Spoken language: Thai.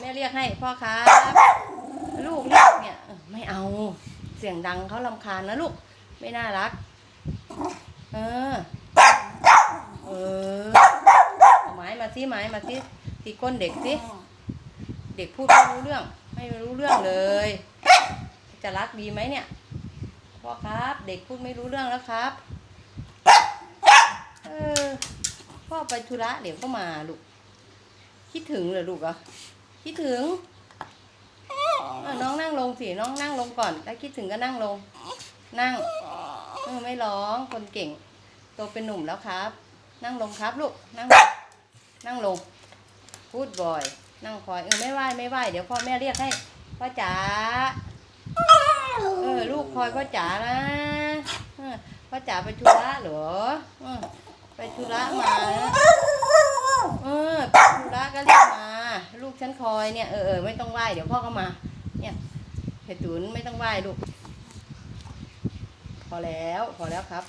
แม่เรียกให้พ่อครับลูกเรียกเนี่ยไม่เอาเสียงดังเขาลำคาญนะลูกไม่น่ารัก เออ เออเอาไม้มาสิไม้มาสิตีก้นเด็กสิเด็กพูดไม่รู้เรื่อง ไม่รู้เรื่องเลย จะรักดีไหมเนี่ยพ่อครับ เด็กพูดไม่รู้เรื่องแล้วครับ เออพ่อไปธุระเดี๋ยวก็มาลูก คิดถึงเหรอลูกเหรอะ คิดถึงน้องนั่งลงสิ น้องนั่งลงก่อน ถ้าคิดถึงก็นั่งลง นั่งไม่ร้อง คนเก่ง โตเป็นหนุ่มแล้วครับ นั่งลงครับลูก นั่ง นั่งลง พูดบ่อย นั่งคอย เออไม่ไหวไม่ไหวเดี๋ยวพ่อแม่เรียกให้ พ่อจ๋า เออลูกคอยพ่อจ๋านะพ่อจ๋าไปธุระเหรอเออไปธุระมานะเออไปธุระก็เรียกมา ลูก ฉันคอยเนี่ยเออเออไม่ต้องไหวเดี๋ยวพ่อก็มา เนี่ยเห็ดตุนไม่ต้องไหว้ลูก พอแล้ว พอแล้วครับ